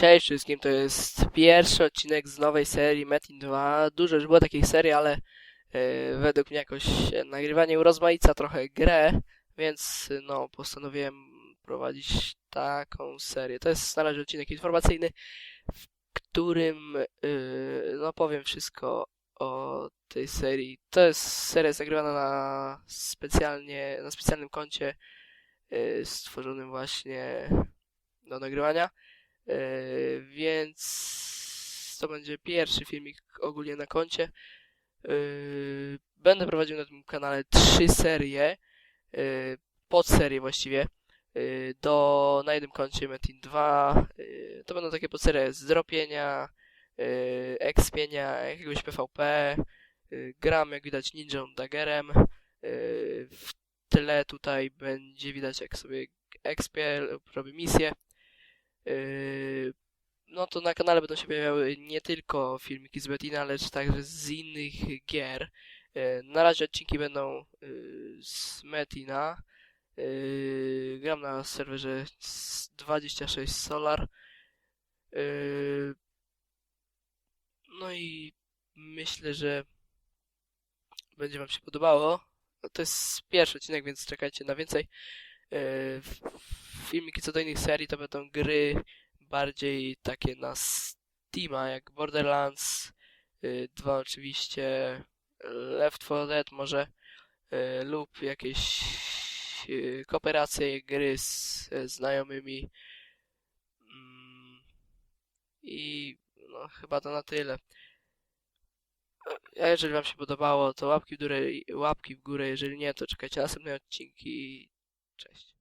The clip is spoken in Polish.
Cześć wszystkim, to jest pierwszy odcinek z nowej serii Metin 2. Dużo już było takich serii, ale e, według mnie jakoś nagrywanie urozmaica trochę grę, więc no postanowiłem prowadzić taką serię. To jest na razie odcinek informacyjny, w którym e, no powiem wszystko o tej serii. To jest seria zagrywana na specjalnie, na specjalnym koncie e, stworzonym właśnie do nagrywania. Yy, więc to będzie pierwszy filmik ogólnie na koncie. Yy, będę prowadził na tym kanale trzy serie, yy, podserie właściwie, do, na jednym koncie Metin 2. Yy, to będą takie podserie z dropienia, yy, expienia, jakiegoś PvP. Gram jak widać ninją daggerem. W tle tutaj będzie widać jak sobie expię lub misję. Yy, no to na kanale będą się pojawiały nie tylko filmiki z Betina, lecz także z innych gier. Yy, Na razie odcinki będą yy, z Metina. Gram na serwerze s- 26 Solar. No i myślę, że będzie Wam się podobało. No to jest pierwszy odcinek, więc czekajcie na więcej. Filmiki co do innych serii to będą gry bardziej takie na Steama, jak Borderlands 2 oczywiście, Left 4 Dead może y, lub jakieś y, kooperacje gry z znajomymi Mm, i no chyba to na tyle. A jeżeli wam się podobało, to łapki w górę, łapki w górę, jeżeli nie, to czekajcie na następne odcinki. Cześć.